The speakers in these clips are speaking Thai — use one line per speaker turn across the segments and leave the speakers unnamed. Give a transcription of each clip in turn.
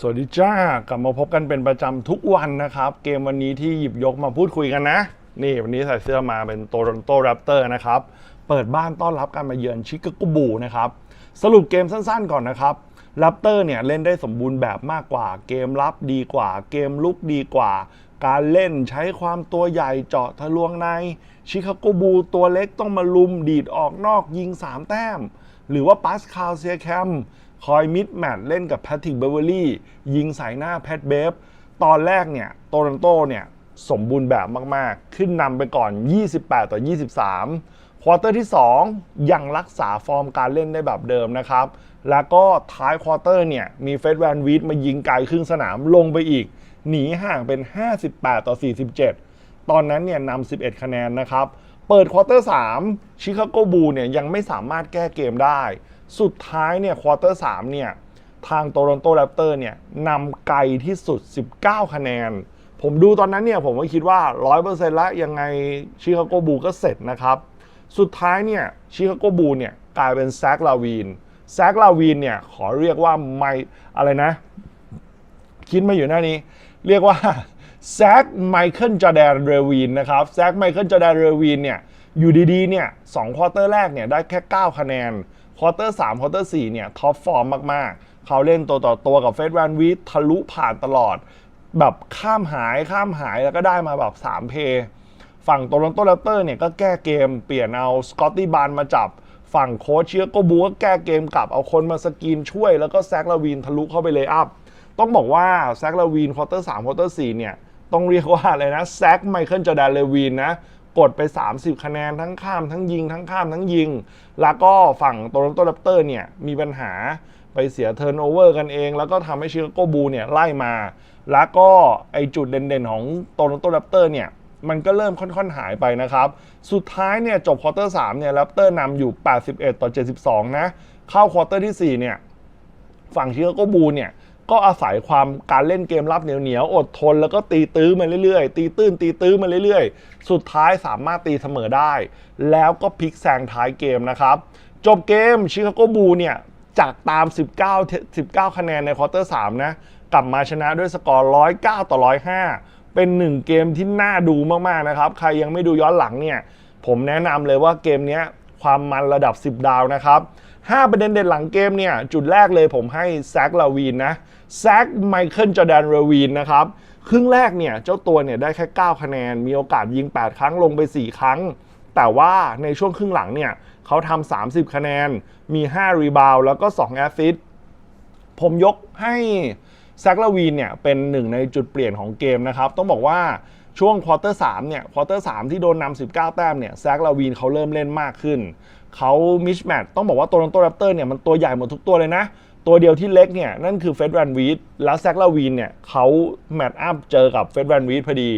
สวัสดีจ้ากลับมาพบกันเป็นประจำทุกวันนะครับ เกมวันนี้ที่หยิบยกมาพูดคุยกันนะ นี่วันนี้ใส่เสื้อมาเป็นโตรอนโตแรปเตอร์นะครับ เปิดบ้านต้อนรับการมาเยือนชิคาโกบูนะครับ สรุปเกมสั้นๆก่อนนะครับแรปเตอร์เนี่ยเล่นได้สมบูรณ์แบบมากกว่า เกมรับดีกว่า เกมลุกดีกว่า การเล่นใช้ความตัวใหญ่เจาะทะลวงในชิคาโกบูตัวเล็กต้องมาลุมดีดออกนอกยิง 3 แต้ม หรือว่าปัสคาลเซียแคม คอยมิดแมตช์เล่นกับแพทริกเบเวอรี่ยิงใส่หน้าแพทเบฟตอนแรกเนี่ยโตรอนโตเนี่ยสมบูรณ์แบบมาก ๆ ขึ้นนำไปก่อน 28 ต่อ 23 ควอเตอร์ที่ 2 ยังรักษาฟอร์มการเล่นได้แบบเดิมนะครับ แล้วก็ท้ายควอเตอร์เนี่ย มีเฟสแวนวีดมายิงไกลครึ่งสนามลงไปอีก หนีห่างเป็น 58 ต่อ 47 ตอนนั้นเนี่ยนำ11 คะแนนนะครับ เปิดควอเตอร์ 3 ชิคาโกบูเนี่ยยังไม่สามารถแก้เกมได้ สุดท้ายเนี่ยควอเตอร์3เนี่ยทางโตรอนโตแรปเตอร์เนี่ยนำไกลที่สุด 19 คะแนน ผมดูตอนนั้นเนี่ยผมก็คิดว่า 100%ละยังไงชิคาโกบูก็เสร็จนะครับ สุดท้ายเนี่ยชิคาโกบูเนี่ยกลายเป็นแซกลาวีนแซกลาวีนเนี่ยขอเรียกว่าไม่อะไรนะ คิดมาอยู่หน้านี้ เรียกว่าแซกไมเคิลจอแดนเรวีนนะครับแซกไมเคิลจอแดนเรวีนเนี่ยอยู่ดีๆเนี่ยสองควอเตอร์แรกเนี่ยได้แค่ 9 คะแนน ควอเตอร์3ควอเตอร์4เนี่ยท็อปฟอร์มมากๆ เขาเล่นตัวต่อตัวกับเฟสแวนวีททะลุผ่านตลอด แบบข้ามหายข้ามหายแล้วก็ได้มาแบบ3เพย์ฝั่งโตลอนโตแรปเตอร์เนี่ยก็แก้เกมเปลี่ยนเอาสกอตตี้บานมาจับ ฝั่งโค้ชเชียโกบูก็แก้เกมกลับเอาคนมาสกรีนช่วย แล้วก็แซกลาวีนทะลุเข้าไปเลยอัพต้องบอกว่าแซกลาวีนควอเตอร์3ควอเตอร์4เนี่ยต้องเรียกว่าอะไรนะแซกไมเคิลจอแดนเลวีนนะ กดไป 30 คะแนนทั้งข้ามทั้งยิงทั้งข้ามทั้งยิง แล้วก็ฝั่งโตลอนโตแรปเตอร์เนี่ยมีปัญหาไปเสียเทิร์นโอเวอร์กันเอง แล้วก็ทำให้ชิคาโกบูเนี่ยไล่มา แล้วก็ไอจุดเด่นๆของโตลอนโตแรปเตอร์เนี่ยมันก็เริ่มค่อนๆหายไปนะครับ สุดท้ายเนี่ยจบควอเตอร์3เนี่ยแรปเตอร์นำอยู่ 81 ต่อ 72 นะ เข้าควอเตอร์ที่ 4 เนี่ย ฝั่งชิคาโกบูลเนี่ย ก็อาศัยความการเล่นเกมรับเหนียวๆอดทน แล้วก็ตีตื้อมาเรื่อยๆ ตีตื้นตีตื้อมาเรื่อยๆ สุดท้ายสามารถตีเสมอได้ แล้วก็พลิกแซงท้ายเกมนะครับจบเกมชิคาโกบูลเนี่ยจากตาม 19 19 คะแนนในควอเตอร์ 3 นะ กลับมาชนะด้วยสกอร์ 109 ต่อ 105 เป็นหนึ่งเกมที่น่าดูมาก ๆ นะครับ ใครยังไม่ดูย้อนหลังเนี่ย ผมแนะนำเลยว่าเกมนี้ความมันระดับ 10 ดาวนะครับ 5 ประเด็นเด่นหลังเกมเนี่ย จุดแรกเลยผมให้แซกลาวีนนะ แซกไมเคิลจอแดนเรวีนนะครับครึ่งแรกเนี่ยเจ้าตัวเนี่ยได้แค่ 9 คะแนน มีโอกาสยิง 8 ครั้งลงไป 4 ครั้ง แต่ว่าในช่วงครึ่งหลังเนี่ยเขาทำ30 คะแนน มี 5 รีบาวแล้วก็ 2 แอสซิสต์ผมยกให้แซกลาวีนเนี่ยเป็นหนึ่งในจุดเปลี่ยนของเกมนะครับ ต้องบอกว่าช่วงควอเตอร์3เนี่ยควอเตอร์3ที่โดนนำ19 แต้มเนี่ยแซกลาวีนเขาเริ่มเล่นมากขึ้นเขามิชแมทต้องบอกว่าโตลอนโตแรปเตอร์เนี่ยมันตัวใหญ่หมดทุกตัวเลยนะ ตัวเดียวที่เล็กเนี่ย นั่นคือเฟดแวนวีดแล้วแซกลาวีนเนี่ยเขาแมตช์อัพเจอกับเฟดแวนวีดพอดี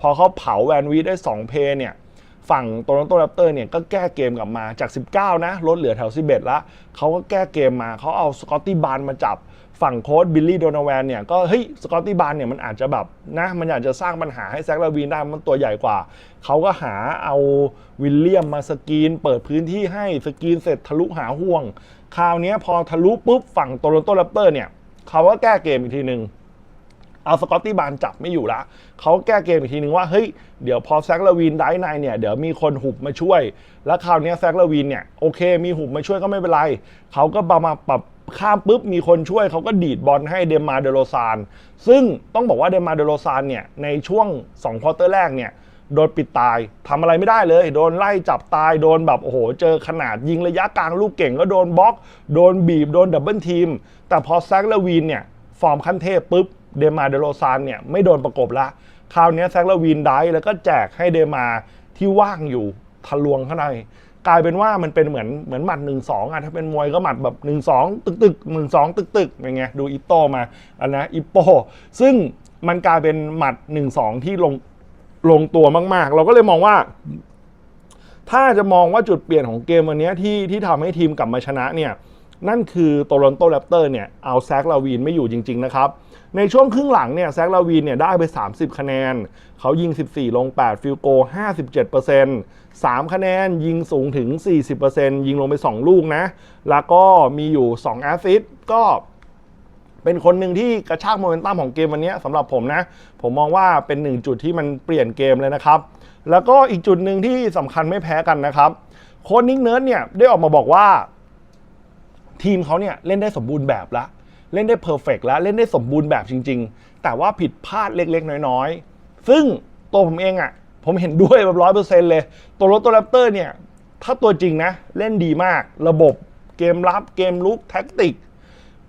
พอเขาเผาแวนวีดได้ 2 เพย์เนี่ย ฝั่งโตลอนโตแรปเตอร์เนี่ย ก็แก้เกมกลับมาจาก 19 นะ ลดเหลือแถว 11 ละเขาก็แก้เกมมาเขาเอาสกอตตี้บานมาจับ ฝั่งโค้ชบิลลี่โดนาแวนเนี่ย ก็เฮ้ยสกอตตี้บานเนี่ยมันอาจจะแบบนะมันอาจจะสร้างปัญหาให้แซกลาวีนได้มันตัวใหญ่กว่าเขาก็หาเอาวิลเลียมมาสกรีน เปิดพื้นที่ให้สกรีนเสร็จทะลุหาห่วง คราวนี้พอทะลุปุ๊บฝั่งโตลนโตแรปเตอร์เนี่ยเขาก็แก้เกมอีกทีหนึ่งเอาสกอตตี้บานจับไม่อยู่ละเขาแก้เกมอีกทีนึงว่าเฮ้ยเดี๋ยวพอแซกลาวีนได้ในเนี่ยเดี๋ยวมีคนหุบมาช่วย แล้วคราวนี้แซกลาวีนเนี่ยโอเค มีหุบมาช่วยก็ไม่เป็นไรเขาก็มามาปรับข้ามปุ๊บมีคนช่วยเขาก็ดีดบอลให้เดมาเดโรซานซึ่งต้องบอกว่าเดมมาเดโรซานเนี่ยในช่วง2ควอเตอร์แรกเนี่ย โดนปิดตายทำอะไรไม่ได้เลย โดนไล่จับตาย โดนแบบโอ้โห เจอขนาดยิงระยะกลางลูกเก่งก็โดนบล็อก โดนบีบ โดนดับเบิลทีม แต่พอแซกลาวีนเนี่ย ฟอร์มขั้นเทพปุ๊บ เดมาเดโรซานเนี่ย ไม่โดนประกบละ คราวนี้แซกลาวีนได้แล้วก็แจกให้เดมาที่ว่างอยู่ทะลวงข้างในกลายเป็นว่ามันเป็นเหมือนเหมือนหมัด1นสองอะถ้าเป็นมวยก็หมัดแบบ1นสองตึกตึกหนึ่งสองตึกตึกเป็นไงดูอิโต้มาอันนะอิโปซึ่งมันกลายเป็นหมัด1นสองที่ลง ลงตัวมากๆ เราก็เลยมองว่า ถ้าจะมองว่าจุดเปลี่ยนของเกมวันนี้ที่ที่ทำให้ทีมกลับมาชนะเนี่ยนั่นคือโตลอนโตแรปเตอร์เนี่ยเอาแซกลาวีนไม่อยู่จริง ๆ นะครับ ในช่วงครึ่งหลังเนี่ยแซกลาวีนเนี่ยได้ไป 30 คะแนน เขายิง 14 ลง 8 ฟิลโก 57% 3 คะแนนยิงสูงถึง 40%ยิงลงไป 2 ลูกนะ แล้วก็มีอยู่ 2 แอสซิสต์ก็ เป็นคนหนึ่งที่กระชากโมเมนตัมของเกมวันนี้สำหรับผมนะ ผมมองว่าเป็นหนึ่งจุดที่มันเปลี่ยนเกมเลยนะครับ แล้วก็อีกจุดหนึ่งที่สำคัญไม่แพ้กันนะครับ โค้ชนิกเนิร์ดเนี่ยได้ออกมาบอกว่า ทีมเขาเนี่ยเล่นได้สมบูรณ์แบบแล้วเล่นได้เพอร์เฟกแล้วเล่นได้สมบูรณ์แบบจริง ๆ แต่ว่าผิดพลาดเล็กๆ น้อยๆ ซึ่งตัวผมเองอะ่ะผมเห็นด้วยแบบร้อยเปอร์เซ็นต์เลย ตัวรถตัวแรปเตอร์เนี่ย ถ้าตัวจริงนะ เล่นดีมาก ระบบเกมรับเกมลุกแท็กติก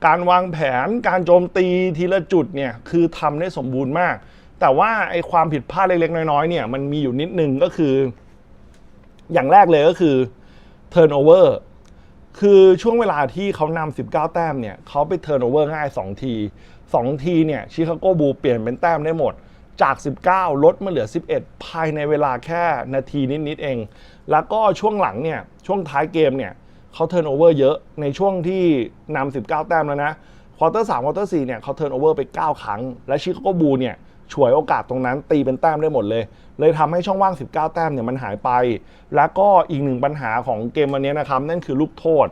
การวางแผนการโจมตีทีละจุดเนี่ยคือทำได้สมบูรณ์มาก แต่ว่าไอความผิดพลาดเล็กๆ น้อยๆเนี่ยมันมีอยู่นิดนึงก็คือ อย่างแรกเลยก็คือ turnover คือช่วงเวลาที่เขานำ19 แต้มเนี่ยเขาไปเทิร์นโอเวอร์ง่าย 2 ที 2 ทีเนี่ยชิคาโกบูเปลี่ยนเป็นแต้มได้หมดจาก 19 ลดมาเหลือ 11 ภายในเวลาแค่นาทีนิด ๆ เอง แล้วก็ช่วงหลังเนี่ย ช่วงท้ายเกมเนี่ย เขาเทิร์นโอเวอร์เยอะในช่วงที่นำ19 แต้มแล้วนะควอเตอร์สามควอเตอร์สี่เนี่ยเขาเทิร์นโอเวอร์ไป 9 ครั้ง และชิคาโกบูเนี่ยฉวยโอกาสตรงนั้นตีเป็นแต้มได้หมดเลย เลยทำให้ช่องว่าง 19 แต้มเนี่ยมันหายไป แล้วก็อีกหนึ่งปัญหาของเกมวันนี้นะครับ นั่นคือลูกโทษ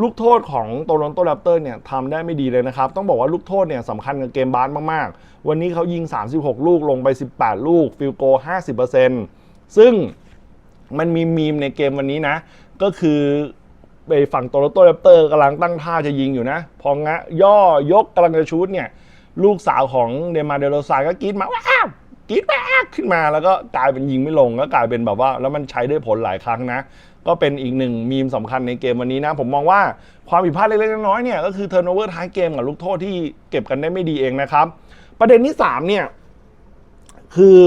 ลูกโทษของโตลอนโตแรปเตอร์เนี่ยทำได้ไม่ดีเลยนะครับ ต้องบอกว่าลูกโทษเนี่ยสำคัญกับเกมบาสมากๆ วันนี้เขายิง 36 ลูกลงไป 18 ลูกฟิลโก 50%ซึ่งมันมีมีมในเกมวันนี้นะ ก็คือ ไปฝั่งโตลอนโตแรปเตอร์กำลังตั้งท่าจะยิงอยู่นะ พองะย่อยกกำลังจะชูดเนี่ย ลูกสาวของเดมาเดโรซาก็กรีดมาว้าวกรีดแป๊กขึ้นมาแล้วก็กลายเป็นยิงไม่ลงก็กลายเป็นแบบว่า แล้วมันใช้ได้ผลหลายครั้งนะ ก็เป็นอีกหนึ่งมีมสำคัญในเกมวันนี้นะ ผมมองว่าความผิดพลาดเล็กๆน้อยๆเนี่ยก็คือเท r n ร์โอเวอร์ท้ายเกมกับลูกโทษที่เก็บกันได้ไม่ดีเองนะครับ ประเด็นที่3เนี่ยคือ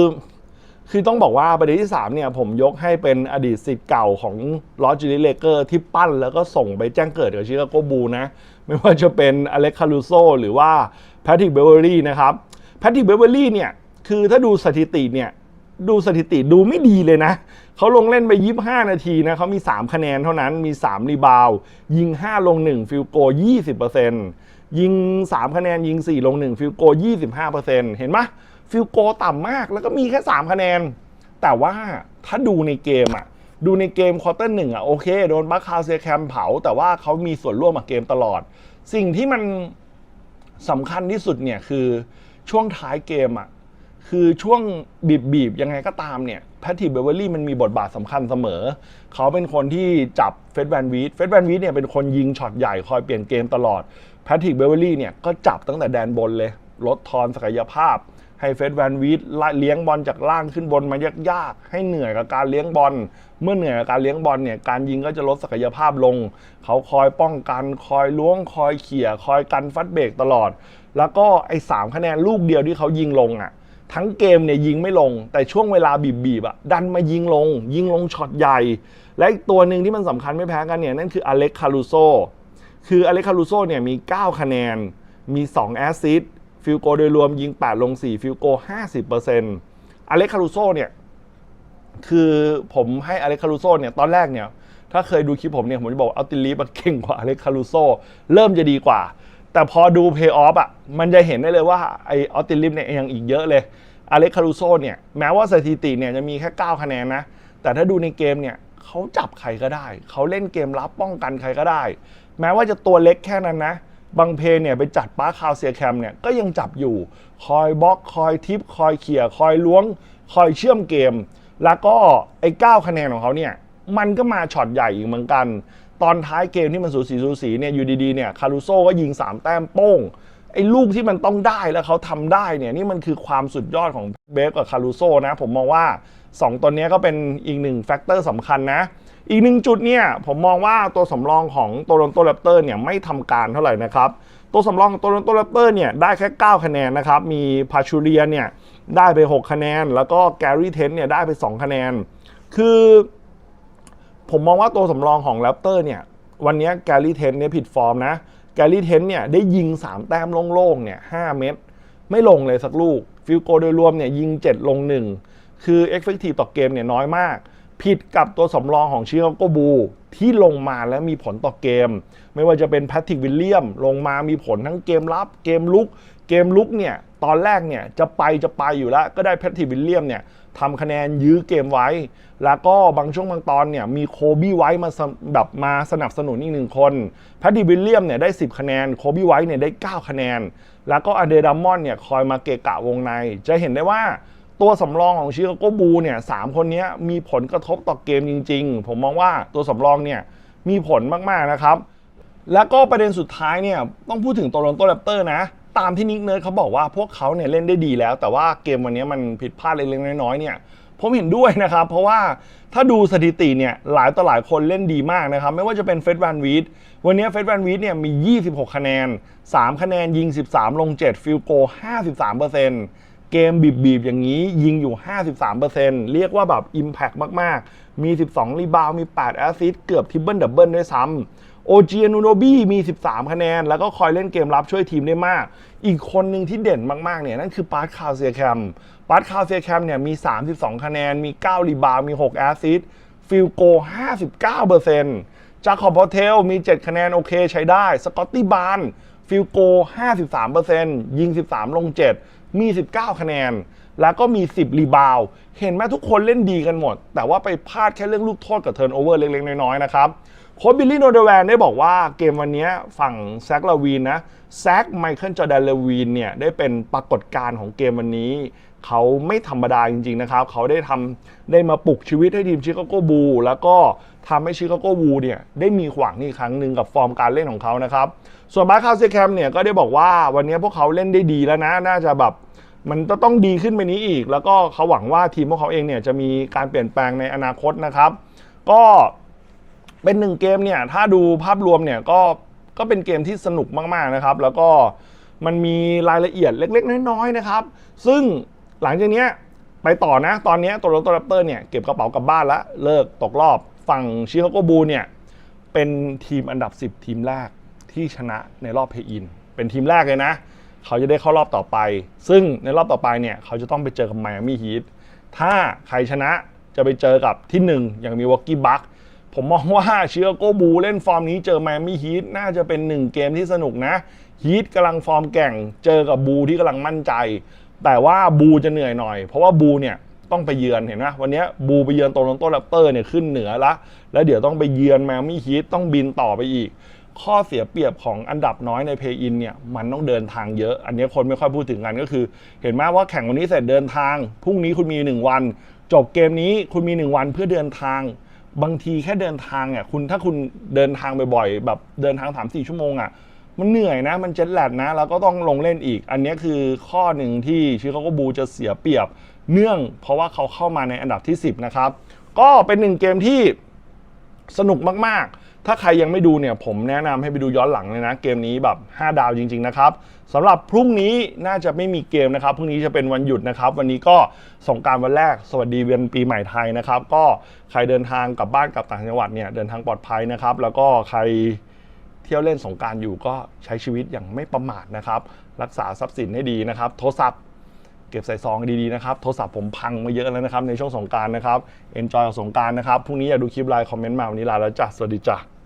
คือต้องบอกว่าประเด็นที่ 3 เนี่ย ผมยกให้เป็นอดีตสิทธิ์เก่าของลอสจิลิเลเกอร์ที่ปั้นแล้วก็ส่งไปแจ้งเกิดกับชิคาโกบูนะ ไม่ว่าจะเป็นอเล็กคารูโซหรือว่าแพทริกเบเวอรี่นะครับแพทริกเบเวอรี่เนี่ย คือถ้าดูสถิติเนี่ย ดูสถิติดูไม่ดีเลยนะ เขาลงเล่นไป 25 นาทีนะเขามี 3 คะแนนเท่านั้นมี 3 รีบาว ยิง 5 ลง 1 ฟิลโก 20%ยิง 3 คะแนนยิง 4 ลง 1 ฟิลโก 25%เห็นไหม ฟิลโกต่ำมากแล้วก็มีแค่ 3 คะแนน แต่ว่าถ้าดูในเกมอะดูในเกมควอเตอร์หนึ่งอะโอเค โดนบัคคาเซแคมเผา แต่ว่าเขามีส่วนร่วมกับเกมตลอด สิ่งที่มันสำคัญที่สุดเนี่ยคือช่วงท้ายเกมอะคือช่วงบีบบีบๆยังไงก็ตามเนี่ยแพทริกเบเวอรี่มันมีบทบาทสำคัญเสมอ เขาเป็นคนที่จับเฟดแวนวีดเฟดแวนวีดเนี่ยเป็นคนยิงช็อตใหญ่คอยเปลี่ยนเกมตลอดแพทริกเบเวอรี่เนี่ยก็จับตั้งแต่แดนบนเลย ลดทอนศักยภาพ ให้เฟดแวนวีดเลี้ยงบอลจากล่างขึ้นบนมายากๆ ให้เหนื่อยกับการเลี้ยงบอล เมื่อเหนื่อยกับการเลี้ยงบอลเนี่ย การยิงก็จะลดศักยภาพลง เขาคอยป้องกันคอยล้วงคอยเขี่ยคอยกันฟัดเบรกตลอด แล้วก็ไอ้สามคะแนนลูกเดียวที่เขายิงลงอะ ทั้งเกมเนี่ยยิงไม่ลง แต่ช่วงเวลาบีบๆอะดันมายิงลง ยิงลงช็อตใหญ่ และอีกตัวหนึ่งที่มันสำคัญไม่แพ้กันเนี่ยนั่นคืออเล็กคารูโซคืออเล็กคารูโซเนี่ยมี 9 คะแนนมี2แอสซิสต์ ฟิลโกโดยรวมยิง 8 ลง 4 ฟิลโก 50%อเล็กคารูโซเนี่ย คือผมให้อเล็กคารูโซเนี่ย ตอนแรกเนี่ย ถ้าเคยดูคลิปผมเนี่ย ผมจะบอกอัลติลีฟมันเก่งกว่าอเล็กคารูโซเริ่มจะดีกว่า แต่พอดูเพย์ออฟอะ มันจะเห็นได้เลยว่าไอออติลิฟเนี่ยยังอีกเยอะเลยอเล็กคารูโซเนี่ย แม้ว่าสถิติเนี่ยจะมีแค่ 9 คะแนนนะ แต่ถ้าดูในเกมเนี่ยเขาจับใครก็ได้ เขาเล่นเกมรับป้องกันใครก็ได้ แม้ว่าจะตัวเล็กแค่นั้นนะ บางเพยเนี่ยไปจัดป้าคาวเซียแคมเนี่ยก็ยังจับอยู่ คอยบล็อกคอยทิปคอยเขี่ยคอยล้วง คอยเชื่อมเกม แล้วก็ไอ้9คะแนนของเขาเนี่ยมันก็มาช็อตใหญ่อีกเหมือนกัน ตอนท้ายเกมที่มันสูสีสูสีเนี่ยอยู่ดีๆเนี่ยคารุโซก็ยิง 3 แต้มโป้งไอ้ลูกที่มันต้องได้แล้วเขาทำได้เนี่ยนี่มันคือความสุดยอดของเบฟกับคารุโซนะ ผมมองว่า 2ตัวนี้ก็เป็นอีกหนึ่งแฟกเตอร์สำคัญนะ อีกหนึ่งจุดเนี่ยผมมองว่าตัวสำรองของโตลอนโตแรปเตอร์เนี่ยไม่ทำการเท่าไหร่นะครับ ตัวสำรองของโตลอนโตแรปเตอร์เนี่ยได้แค่ 9 คะแนนนะครับ มีพาชูเรียเนี่ยได้ไป 6 คะแนน แล้วก็แกรี่เทนเนี่ยได้ไป 2 คะแนน คือผมมองว่าตัวสำรองของแรปเตอร์เนี่ยวันนี้แกรี่เทนเนี่ยผิดฟอร์มนะแกรี่เทนเนี่ยได้ยิง 3 แต้มโล่งๆเนี่ย5เม็ดไม่ลงเลยสักลูก ฟิลโกโดยรวมเนี่ยยิง 7 ลง 1 คือเอฟเฟกตีต่อเกมเนี่ยน้อยมาก ผิดกับตัวสำรองของชิคาโกบูที่ลงมาแล้วมีผลต่อเกม ไม่ว่าจะเป็นแพทริกวิลเลียม ลงมามีผลทั้งเกมรับ เกมลุก เกมลุกเนี่ยตอนแรกเนี่ยจะไปจะไปอยู่แล้ว ก็ได้แพทริกวิลเลียมเนี่ยทำคะแนนยื้อเกมไว้ แล้วก็บางช่วงบางตอนเนี่ยมีโคบี้ไว้มาแบบมาสนับสนุนอีกหนึ่งคนแพทริกวิลเลียมเนี่ยได้ 10 คะแนนโคบี้ไว้เนี่ยได้ 9 คะแนน แล้วก็อเดดัมมอนเนี่ยคอยมาเกะกะวงใน จะเห็นได้ว่า ตัวสำรองของชิคาโกบูเนี่ยสามคนนี้มีผลกระทบต่อเกมจริง ๆ ผมมองว่าตัวสำรองเนี่ยมีผลมากๆนะครับ แล้วก็ประเด็นสุดท้ายเนี่ยต้องพูดถึงโตลอนโตแรปเตอร์นะ ตามที่นิกเนิร์ดเขาบอกว่าพวกเขาเนี่ยเล่นได้ดีแล้ว แต่ว่าเกมวันนี้มันผิดพลาดเล็กๆน้อยๆเนี่ยผมเห็นด้วยนะครับ เพราะว่าถ้าดูสถิติเนี่ยหลายต่อหลายคนเล่นดีมากนะครับ ไม่ว่าจะเป็นเฟสแวนวีดวันนี้เฟสแวนวีดเนี่ยมี 26 คะแนน 3 คะแนนยิง 13 ลง 7 ฟิลโก 53%เกมบีบๆ อย่างนี้ยิงอยู่ 53%เรียกว่าแบบ Impact มากๆ มี 12 รีบาวมี 8 แอสซิสต์เกือบทิปเบิลดับเบิลด้วยซ้ำโอจีนูโนบี้มี 13 คะแนน แล้วก็คอยเล่นเกมรับช่วยทีมได้มาก อีกคนหนึ่งที่เด่นมากๆ เนี่ย นั่นคือปาร์ตคาวเซียแคมปาร์ตคาวเซียแคมเนี่ยมี 32 คะแนน มี 9 รีบาวมี 6 แอสซิสต์ฟิลโก 59%จาคอบพอเทลมี 7 คะแนนโอเคใช้ได้ สกอตตี้บานฟิลโก 53%ยิง 13 ลง 7 มี 19 คะแนน แล้วก็มี 10 รีบาว เห็นไหมทุกคนเล่นดีกันหมด แต่ว่าไปพลาดแค่เรื่องลูกโทษกับเทิร์นโอเวอร์เล็ก ๆ น้อย ๆ นะครับโค้ชบิลลี่โนเดแวนได้บอกว่าเกมวันนี้ฝั่งแซกลาวีนนะแซกไมเคิลจอแดนลาวีนเนี่ยได้เป็นปรากฏการณ์ของเกมวันนี้ เขาไม่ธรรมดาจริงๆนะครับ เขาได้ทำได้มาปลุกชีวิตให้ทีมชิคาโกบู แล้วก็ทำให้ชิคาโกบูเนี่ยได้มีขวางนี่อีกครั้งหนึ่งกับฟอร์มการเล่นของเขานะครับ ส่วนบาคาเซแคมเนี่ยก็ได้บอกว่าวันนี้พวกเขาเล่นได้ดีแล้วนะ น่าจะแบบมันต้องดีขึ้นไปนี้อีก แล้วก็เขาหวังว่าทีมพวกเขาเองเนี่ยจะมีการเปลี่ยนแปลงในอนาคตนะครับ ก็เป็นหนึ่งเกมเนี่ยถ้าดูภาพรวมเนี่ยก็ก็เป็นเกมที่สนุกมากๆนะครับ แล้วก็มันมีรายละเอียดเล็ก ๆ น้อยๆนะครับ ซึ่ง หลังจากเนี้ยไปต่อนะ ตอนนี้ตัวโรโตแรปเตอร์เนี่ยเก็บกระเป๋ากลับบ้านแล้วเลิกตกรอบ ฝั่งชิคาโกบูเนี่ยเป็นทีมอันดับ 10 ทีมแรกที่ชนะในรอบเพย์อิน เป็นทีมแรกเลยนะ เขาจะได้เข้ารอบต่อไป ซึ่งในรอบต่อไปเนี่ยเขาจะต้องไปเจอกับไมอามี่ฮีทถ้าใครชนะจะไปเจอกับที่ 1 อย่างมีวอกกี้บัคผมมองว่าเชียโกบูเล่นฟอร์มนี้เจอไมอามี่ฮีทน่าจะเป็นหนึ่งเกมที่สนุกนะฮีทกำลังฟอร์มแก่งเจอกับบูที่กำลังมั่นใจ แต่ว่าบูจะเหนื่อยหน่อย เพราะว่าบูเนี่ยต้องไปเยือนเห็นไหมวันนี้บูไปเยือนโตลอนโตแรปเตอร์เนี่ยขึ้นเหนือละ แล้วเดี๋ยวต้องไปเยือนแมวมี่ฮีทต้องบินต่อไปอีก ข้อเสียเปรียบของอันดับน้อยในเพย์อินเนี่ยมันต้องเดินทางเยอะ อันนี้คนไม่ค่อยพูดถึงกันก็คือ เห็นไหมว่าแข่งวันนี้เสร็จเดินทางพรุ่งนี้คุณมี 1 วัน จบเกมนี้คุณมี 1 วันเพื่อเดินทาง บางทีแค่เดินทางอะคุณถ้าคุณเดินทางบ่อยๆแบบเดินทาง3ามสี่ชั่วโมงอะ มันเหนื่อยนะ มันเจ็ตแลดนะ แล้วก็ต้องลงเล่นอีก อันนี้คือข้อหนึ่งที่ชิคาโกบูจะเสียเปรียบ เนื่องเพราะว่าเขาเข้ามาในอันดับที่ 10 นะครับ ก็เป็นหนึ่งเกมที่สนุกมาก ๆ ถ้าใครยังไม่ดูเนี่ย ผมแนะนำให้ไปดูย้อนหลังเลยนะ เกมนี้แบบ 5 ดาวจริง ๆ นะครับสำหรับพรุ่งนี้น่าจะไม่มีเกมนะครับ พรุ่งนี้จะเป็นวันหยุดนะครับ วันนี้ก็สงกรารวันแรก สวัสดีเวียนปีใหม่ไทยนะครับ ก็ใครเดินทางกลับบ้านกลับต่างจังหวัดเนี่ย เดินทางปลอดภัยนะครับ แล้วก็ใคร เที่ยวเล่นสงการอยู่ก็ใช้ชีวิตอย่างไม่ประมาทนะครับ รักษาทรัพย์สินให้ดีนะครับ โทรศัพท์เก็บใส่ซองดีๆนะครับ โทรศัพท์ผมพังมาเยอะแล้วนะครับในช่วงสงการนะครับ เอนจอยกับสงการนะครับ พรุ่งนี้อย่าดูคลิปไลน์คอมเมนต์มาวันนี้ลาแล้วจ้ะ สวัสดีจ้ะ